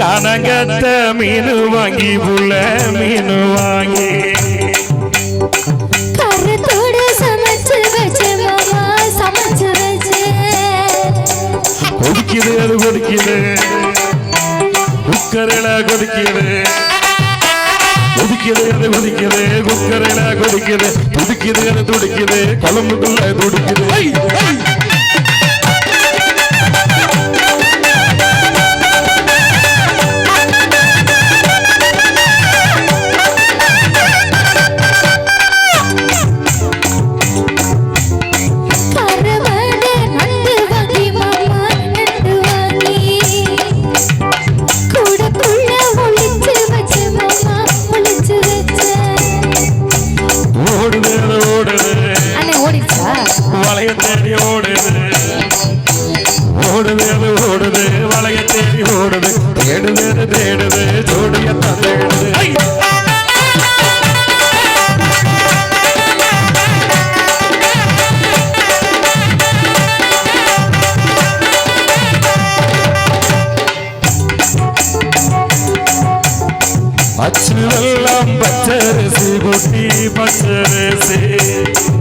மெத்த மீன் வாங்கி புள்ள மீன் வாங்கி. கொதிக்குது அது கொதிக்குது குக்கரில் கொதிக்குது கொதிக்குது அது கொதிக்குது குக்கரில் கொதிக்குது துடிக்குது அது துடிக்குது குழம்புக்குள்ள துடிக்குது ஓடுது. ஓடுது அது ஓடுது. வளைய தேடி ஓடுது. தேடுது அது தேடுது. ஜோடியத்தான் தேடுது. பச்சரிசி குட்டி பச்சரிசி.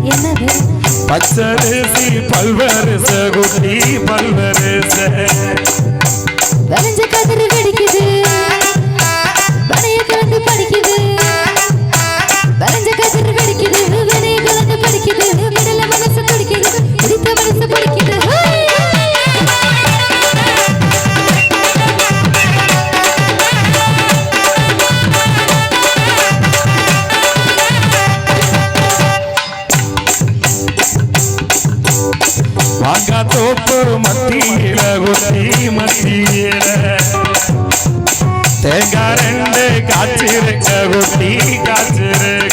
என்னது? பச்சரிசி பல்வரிச குட்டி பல்வரிச. விளைஞ்ச கதிர் வெடிக்குது. வாங்கா தோப்பு மத்தியில குட்டி மத்தியில. தேங்காய் ரெண்டு காய்ச்சிருக்க குட்டி காய்ச்சிரு.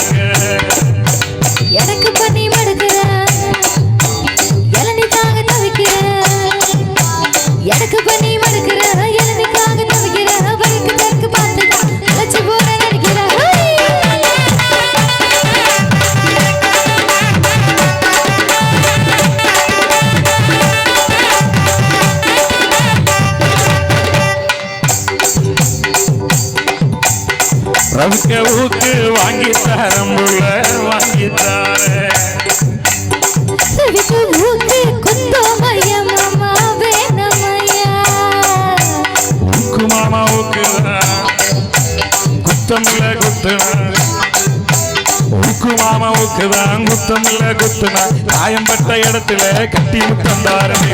ரவிக்க ஊக்கு வாங்கி தரம்புள்ள வாங்கி தார செவிக்கு ஊக்கு குத்தோமய்ய மாமா வேணமையா? ஊக்கு மாமா ஊக்கு குத்தமில்ல குத்துனா ஊக்கு மாமா ஊக்குதான் குத்தமில்ல குத்துனா காயம்பட்ட இடத்துல கட்டி முத்தம் தாரமே.